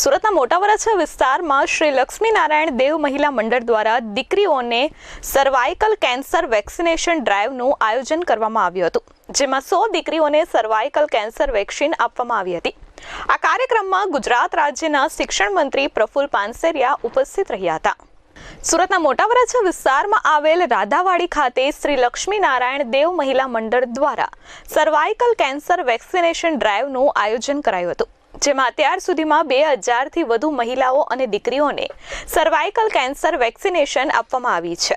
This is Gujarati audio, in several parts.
સુરતના મોટા વરાછા વિસ્તારમાં શ્રી લક્ષ્મીનારાયણ દેવ મહિલા મંડળ દ્વારા દીકરીઓને સર્વાઇકલ કેન્સર વેક્સિનેશન ડ્રાઈવનું આયોજન કરવામાં આવ્યું હતું, જેમાં સો દીકરીઓને સર્વાઇકલ કેન્સર વેક્સિન આપવામાં આવી હતી. આ કાર્યક્રમમાં ગુજરાત રાજ્યના શિક્ષણ મંત્રી પ્રફુલ પાનસેરિયા ઉપસ્થિત રહ્યા હતા. સુરતના મોટા વરાછા વિસ્તારમાં આવેલ રાધાવાડી ખાતે શ્રી લક્ષ્મીનારાયણ દેવ મહિલા મંડળ દ્વારા સર્વાઇકલ કેન્સર વેક્સિનેશન ડ્રાઈવનું આયોજન કરાયું હતું. જેમાં અત્યાર સુધીમાં બે હજારથી વધુ મહિલાઓ અને દીકરીઓને સર્વાઇકલ કેન્સર વેક્સિનેશન આપવામાં આવી છે.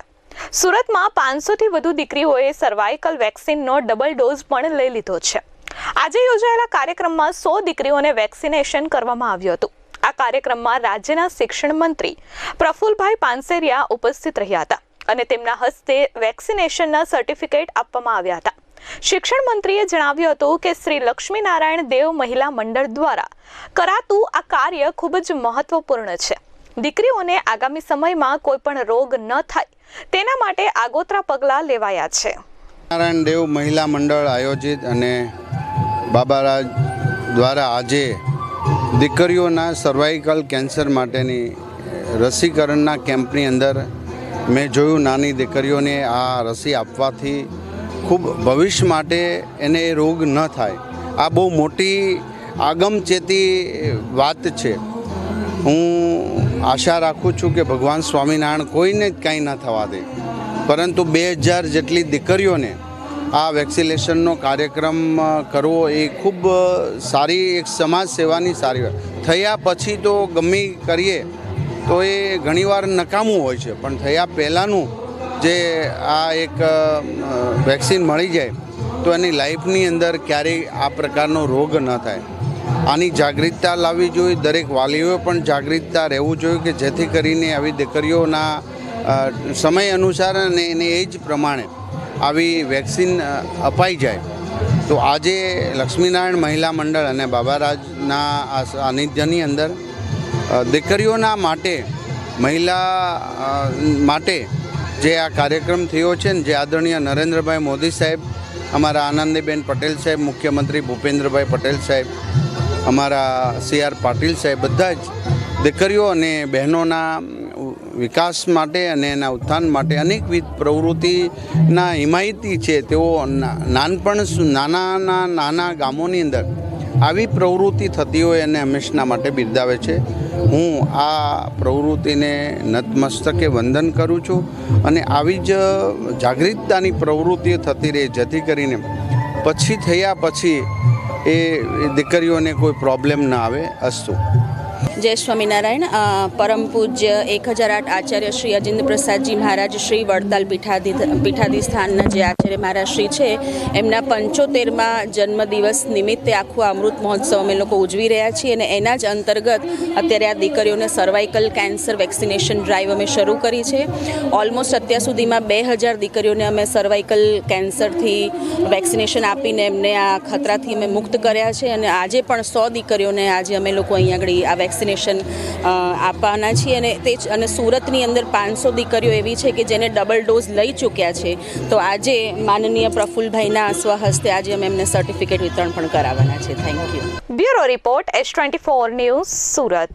સુરતમાં પાંચસોથી વધુ દીકરીઓએ સર્વાઇકલ વેક્સિનનો ડબલ ડોઝ પણ લઈ લીધો છે. આજે યોજાયેલા કાર્યક્રમમાં સો દીકરીઓને વેક્સિનેશન કરવામાં આવ્યું હતું. આ કાર્યક્રમમાં રાજ્યના શિક્ષણ મંત્રી પ્રફુલભાઈ પાનસેરિયા ઉપસ્થિત રહ્યા હતા અને તેમના હસ્તે વેક્સિનેશનના સર્ટિફિકેટ આપવામાં આવ્યા હતા. શિક્ષણ મંત્રીએ જણાવ્યું હતું કે શ્રી લક્ષ્મીનારાયણ દેવ મહિલા મંડળ દ્વારા કરાતું આ કાર્ય ખૂબ જ મહત્વપૂર્ણ છે. દીકરીઓને આગામી સમયમાં કોઈ પણ રોગ ન થાય, તેના માટે આગોતરા પગલાં લેવાયા છે. નારાયણ દેવ મહિલા મંડળ આયોજિત અને બાબારાજ દ્વારા આજે દીકરીઓના સર્વાઇકલ કેન્સર માટેની રસીકરણના કેમ્પની અંદર મેં જોયું નાની દીકરીઓને આ રસી આપવાથી ખૂબ ભવિષ્ય માટે એને રોગ ન થાય. આ બહુ મોટી આગમચેતી વાત છે. હું આશા રાખું છું કે ભગવાન સ્વામિનારાયણ કોઈને જ કાંઈ ન થવા દે. પરંતુ બે હજાર જેટલી દીકરીઓને આ વેક્સિનેશનનો કાર્યક્રમ કરવો એ ખૂબ સારી એક સમાજ સેવાની સારી વાત. થયા પછી તો ગમે કરીએ તો એ ઘણીવાર નકામું હોય છે. પણ થયા પહેલાંનું જે આ એક વેક્સિન મળી જાય, તો એની લાઈફની અંદર ક્યારેય આ પ્રકારનો રોગ ન થાય. આની જાગૃતતા લાવવી જોઈએ, દરેક વાલીઓએ પણ જાગૃતતા રહેવું જોઈએ કે જેથી કરીને આવી દીકરીઓના સમય અનુસાર અને એને એ જ પ્રમાણે આવી વેક્સિન અપાઈ જાય. તો આજે લક્ષ્મીનારાયણ મહિલા મંડળ અને બાબારાજના આ સાનિધ્યની અંદર દીકરીઓના માટે, મહિલા માટે જે આ કાર્યક્રમ થયો છે ને જે આદરણીય નરેન્દ્રભાઈ મોદી સાહેબ, અમારા આનંદીબેન પટેલ સાહેબ, મુખ્યમંત્રી ભૂપેન્દ્રભાઈ પટેલ સાહેબ, અમારા સી આર પાટીલ સાહેબ બધા જ દીકરીઓ અને બહેનોના વિકાસ માટે અને એના ઉત્થાન માટે અનેકવિધ પ્રવૃત્તિના હિમાયતી છે. તેઓ નાનપણ નાના નાના ગામોની અંદર આવી પ્રવૃત્તિ થતી હોય એને હંમેશના માટે બિરદાવે છે. હું આ પ્રવૃત્તિને નતમસ્તકે વંદન કરું છું અને આવી જ જાગૃતતાની પ્રવૃત્તિઓ થતી રહે જેથી કરીને પછી થયા પછી એ દીકરીઓને કોઈ પ્રોબ્લેમ ના આવે. અસ્તુ. જય સ્વામિનારાયણ. પરમ પૂજ્ય એક હજાર આઠ આચાર્ય શ્રી અજેન્દ્ર પ્રસાદજી મહારાજ શ્રી વડતાલ પીઠાધી, પીઠાધિસ્થાનના જે આચાર્ય મહારાજ શ્રી છે, એમના પંચોતેરમાં જન્મદિવસ નિમિત્તે આખું અમૃત મહોત્સવ અમે લોકો ઉજવી રહ્યા છીએ અને એના જ અંતર્ગત અત્યારે આ દીકરીઓને સર્વાઇકલ કેન્સર વેક્સિનેશન ડ્રાઈવ અમે શરૂ કરી છે. ઓલમોસ્ટ અત્યાર સુધીમાં બે હજાર દીકરીઓને અમે સર્વાઇકલ કેન્સરથી વેક્સિનેશન આપીને એમને આ ખતરાથી અમે મુક્ત કર્યા છે અને આજે પણ સો દીકરીઓને આજે અમે લોકો અહીંયા આગળ આ વેક્સિનેશન આપવાના છીએ અને તે જ, અને સુરતની અંદર પાંચસો દીકરીઓ એવી છે કે જેને ડબલ ડોઝ લઈ ચૂક્યા છે. તો આજે માનનીય પ્રફુલભાઈના સ્વહસ્તે આજે અમે એમને સર્ટિફિકેટ વિતરણ પણ કરાવવાના છે. Thank you bureau report S twenty four news Surat.